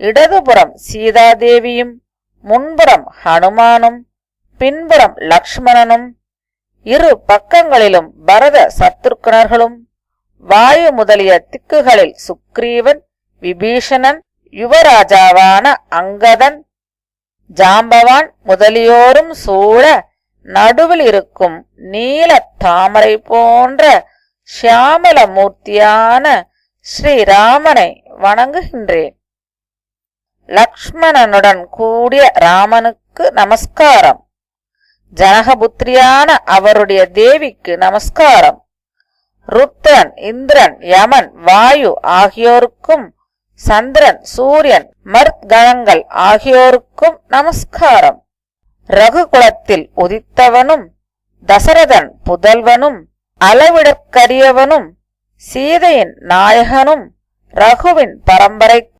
இடதுபுறம் சீதாதேவியும் முன்புறம் ஹனுமானும் பின்புறம் லக்ஷ்மணனும் இரு பக்கங்களிலும் பரத சத்ருக்குணர்களும் வாயு முதலிய திக்குகளில் சுக்ரீவன் விபீஷணன் யுவராஜாவான அங்கதன் ஜாம்பவான் முதலியோரும் சூழ நடுவில் இருக்கும் நீல தாமரை போன்ற சியாமல மூர்த்தியான ஸ்ரீராமனை வணங்குகின்றேன். லக்ஷ்மணனுடன் கூடிய ராமனுக்கு நமஸ்காரம். ஜனகபுத்திரியான அவருடைய தேவிக்கு நமஸ்காரம். ருத்ரன் இந்திரன் யமன் வாயு ஆகியோருக்கும் சந்திரன் சூரியன் மர்த்கணங்கள் ஆகியோருக்கும் நமஸ்காரம். ரகுகுலத்தில் உதித்தவனும் தசரதன் புதல்வனும் அளவிடக்கரியவனும் சீதையின் நாயகனும் ரகுவின் பரம்பரை